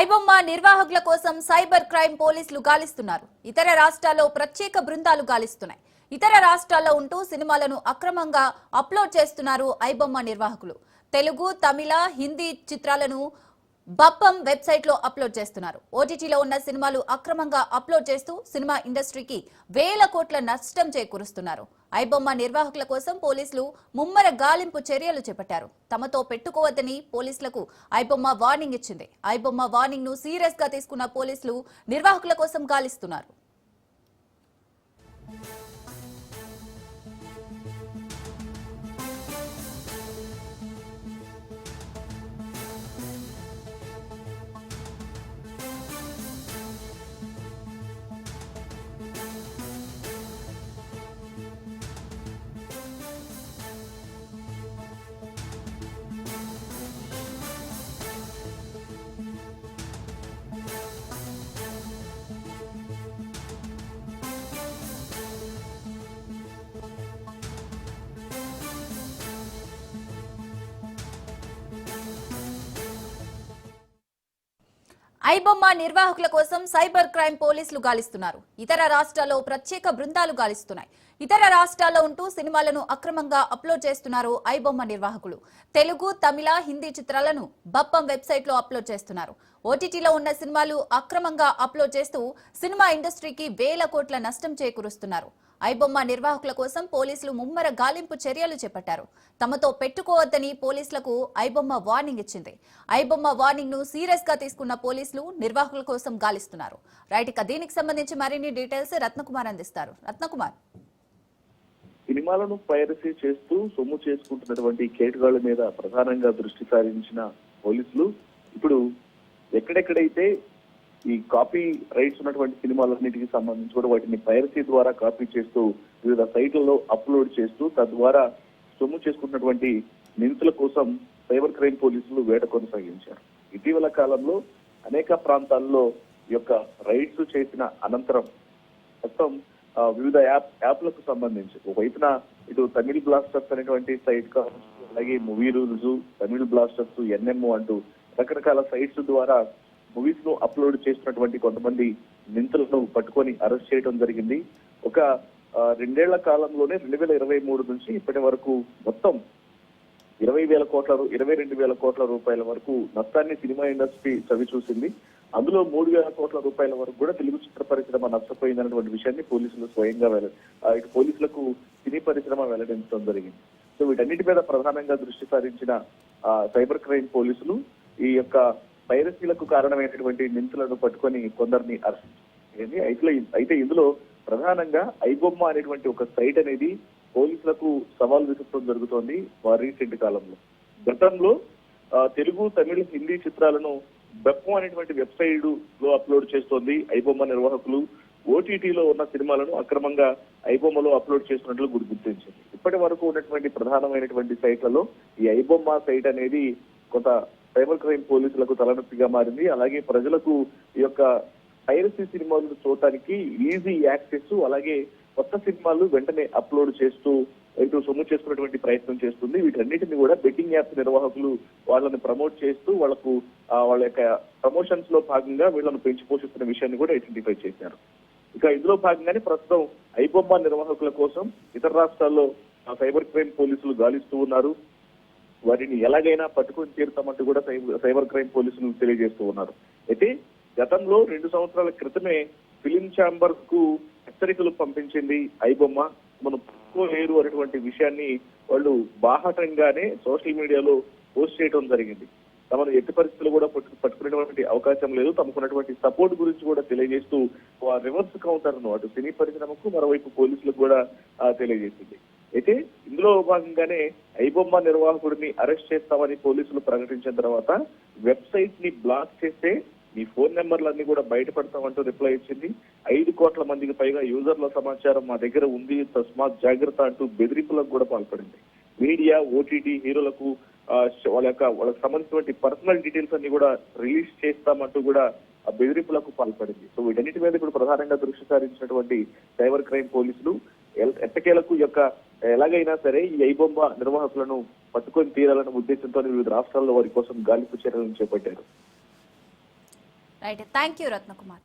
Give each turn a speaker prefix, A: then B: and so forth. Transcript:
A: ఐబొమ్మ నిర్వాహకుల కోసం cyber crime పోలీసులు గాలిస్తున్నారు. ఇతర రాష్ట్రాల్లో ప్రత్యేక బృందాలు గాలిస్తున్నాయి. ఇతర రాష్ట్రాల్లో ఉంటూ సినిమాలను అక్రమంగా అప్లోడ్ చేస్తున్నారు ఐబొమ్మ నిర్వాహకులు. తెలుగు తమిళ హిందీ చిత్రాలను బప్పం వెబ్సైట్లో అప్లోడ్ చేస్తున్నారు. ఓటీటీలో ఉన్న సినిమాలు అక్రమంగా అప్లోడ్ చేస్తూ సినిమా ఇండస్ట్రీకి వేల కోట్ల నష్టం చేకూరుస్తున్నారు. ఐబొమ్మ నిర్వాహకుల కోసం పోలీసులు ముమ్మర గాలింపు చర్యలు చేపట్టారు. తమతో పెట్టుకోవద్దని పోలీసులకు ఐబొమ్మ వార్నింగ్ ఇచ్చింది. ఐబొమ్మ వార్నింగ్ను సీరియస్గా తీసుకున్న పోలీసులు నిర్వాహకుల కోసం గాలిస్తున్నారు. ఐబొమ్మ నిర్వాహకుల కోసం సైబర్ క్రైమ్ పోలీసులు గాలిస్తున్నారు. ఇతర రాష్ట్రాల్లో ప్రత్యేక బృందాలు గాలిస్తున్నాయి. ఇతర రాష్ట్రాల్లో ఉంటూ సినిమాలను అక్రమంగా అప్లోడ్ చేస్తున్నారు ఐబొమ్మ నిర్వాహకులు. తెలుగు తమిళ హిందీ చిత్రాలను బప్పం వెబ్సైట్లో అప్లోడ్ చేస్తున్నారు. ఓటీటీలో ఉన్న సినిమాలు అక్రమంగా అప్లోడ్ చేస్తూ సినిమా ఇండస్ట్రీకి వేల కోట్ల నష్టం చేకూరుస్తున్నారు. ఐబొమ్మ నిర్వాహకుల కోసం పోలీసులు ముమ్మర గాలింపు చర్యలు చేపట్టారు. తమతో పెట్టుకోవద్దని పోలీసులకు ఐబొమ్మ వార్నింగ్ ఇచ్చింది. ఐబొమ్మ వార్నింగ్ను సీరియస్గా తీసుకున్న పోలీసులు నిర్వాహకుల కోసం గాలిస్తున్నారు. రైట్ ఇక దీనికి సంబంధించి మరిన్ని డీటెయిల్స్ రత్నకుమార్ అందిస్తారు. రత్నకుమార్.
B: సినిమాలను పైరసీ చేస్తూ సొమ్ము చేసుకుంటున్నటువంటి కేటగాళ్ళ మీద ప్రధానంగా దృష్టి సారించిన పోలీసులు ఇప్పుడు ఎక్కడెక్కడైతే ఈ కాపీ రైట్స్ ఉన్నటువంటి సినిమాలన్నిటికి సంబంధించి కూడా వాటిని పైరసీ ద్వారా కాపీ చేస్తూ వివిధ సైట్లలో అప్లోడ్ చేస్తూ తద్వారా సొమ్ము చేసుకున్నటువంటి నిందితుల కోసం సైబర్ క్రైమ్ పోలీసులు వేట కొనసాగించారు. ఇటీవల కాలంలో అనేక ప్రాంతాల్లో ఈ యొక్క రైడ్స్ చేసిన అనంతరం మొత్తం వివిధ యాప్ యాప్లకు సంబంధించి ఒకవైపున ఇటు తమిళ్ బ్లాస్టర్స్ అనేటువంటి సైట్ కావచ్చు అలాగే movie rules Tamil blasters NMO అంటూ రకరకాల సైట్స్ ద్వారా మూవీస్లో అప్లోడ్ చేసినటువంటి కొంతమంది నిందితులను పట్టుకొని అరెస్ట్ చేయడం జరిగింది. ఒక రెండేళ్ళ కాలంలోనే రెండు వేల ఇరవై మూడు నుంచి ఇప్పటి వరకు మొత్తం ఇరవై వేల కోట్ల ఇరవై రెండు వేల కోట్ల రూపాయల వరకు నష్టాన్ని సినిమా ఇండస్ట్రీ చవి చూసింది. అందులో మూడు వేల కోట్ల రూపాయల వరకు కూడా తెలుగు చిత్ర పరిశ్రమ నష్టపోయిందన్నటువంటి విషయాన్ని పోలీసులు స్వయంగా ఇటు పోలీసులకు సినీ పరిశ్రమ వెల్లడించడం జరిగింది. సో వీటన్నిటి మీద ప్రధానంగా దృష్టి సారించిన సైబర్ క్రైమ్ పోలీసులు ఈ యొక్క పైరసీలకు కారణమైనటువంటి నిందితులను పట్టుకొని కొందరిని అరెస్ట్ చేసింది. అయితే అయితే ఇందులో ప్రధానంగా ఐబొమ్మ అనేటువంటి ఒక సైట్ అనేది పోలీసులకు సవాల్ విసరడం జరుగుతోంది వారి రీసెంట్ కాలంలో. గతంలో తెలుగు తమిళ హిందీ చిత్రాలను బెప్పం అనేటువంటి వెబ్సైట్లో అప్లోడ్ చేస్తోంది ఐబొమ్మ నిర్వాహకులు. ఓటీటీలో ఉన్న సినిమాలను అక్రమంగా ఐబొమ్మలో అప్లోడ్ చేస్తున్నట్లు గురి- గుర్తించింది. ఇప్పటి వరకు ఉన్నటువంటి ప్రధానమైనటువంటి సైట్లలో ఈ ఐబొమ్మ సైట్ అనేది కొంత సైబర్ క్రైమ్ పోలీసులకు తలనొప్పిగా మారింది. అలాగే ప్రజలకు ఈ యొక్క పైరసీ సినిమాలను చూడటానికి ఈజీ యాక్సెస్ అలాగే కొత్త సినిమాలు వెంటనే అప్లోడ్ చేస్తూ ఇటు సొమ్ము చేసుకునేటువంటి ప్రయత్నం చేస్తుంది. వీటన్నిటిని కూడా బెట్టింగ్ యాప్ నిర్వాహకులు వాళ్ళని ప్రమోట్ చేస్తూ వాళ్ళకు వాళ్ళ యొక్క ప్రమోషన్స్లో భాగంగా వీళ్ళను పెంచి పోషిస్తున్న విషయాన్ని కూడా ఐడెంటిఫై చేశారు. ఇక ఇందులో భాగంగానే ప్రస్తుతం ఐబొమ్మ నిర్వాహకుల కోసం ఇతర రాష్ట్రాల్లో సైబర్ క్రైమ్ పోలీసులు గాలిస్తూ ఉన్నారు. వారిని ఎలాగైనా పట్టుకొని తీరుతామంటూ కూడా సైబర్ సైబర్ క్రైమ్ పోలీసులు తెలియజేస్తూ ఉన్నారు. అయితే గతంలో రెండు సంవత్సరాల క్రితమే ఫిలిం ఛాంబర్కు హెచ్చరికలు పంపించింది ఐబొమ్మ. మనం పట్టుకోలేరు అనేటువంటి విషయాన్ని వాళ్ళు బాహటంగానే సోషల్ మీడియాలో పోస్ట్ చేయడం జరిగింది. తమను ఎట్టి పరిస్థితులు కూడా పట్టు పట్టుకునేటువంటి అవకాశం లేదు. తమకున్నటువంటి సపోర్ట్ గురించి కూడా తెలియజేస్తూ రివర్స్ కౌంటర్ను అటు సినీ పరిశ్రమకు మరోవైపు పోలీసులకు కూడా తెలియజేసింది. అయితే ఇందులో భాగంగానే ఐబొమ్మ నిర్వాహకుడిని అరెస్ట్ చేస్తామని పోలీసులు ప్రకటించిన తర్వాత వెబ్సైట్ని బ్లాక్ చేస్తే మీ ఫోన్ నెంబర్లన్నీ కూడా బయటపడతామంటూ రిప్లై ఇచ్చింది. ఐదు కోట్ల మందికి పైగా యూజర్ల సమాచారం మా దగ్గర ఉంది. తస్మాత్ జాగ్రత్త అంటూ బెదిరింపులకు కూడా పాల్పడింది. మీడియా ఓటీటీ హీరోలకు వాళ్ళ యొక్క వాళ్ళకి సంబంధించినటువంటి పర్సనల్ డీటెయిల్స్ అన్ని కూడా రిలీజ్ చేస్తామంటూ కూడా ఆ బెదిరింపులకు పాల్పడింది. సో వీటన్నిటి మీద ఇప్పుడు ప్రధానంగా దృష్టి సారించినటువంటి సైబర్ క్రైమ్ పోలీసులు ఎట్టకేలకు యొక్క ఎలాగైనా సరే ఈ ఐబొమ్మ నిర్వాహకులను పట్టుకొని తీరాలనే ఉద్దేశంతో వివిధ రాష్ట్రాల్లో వారి కోసం గాలింపు చర్యలను చేపట్టారు.
A: Right thank you Ratnakumar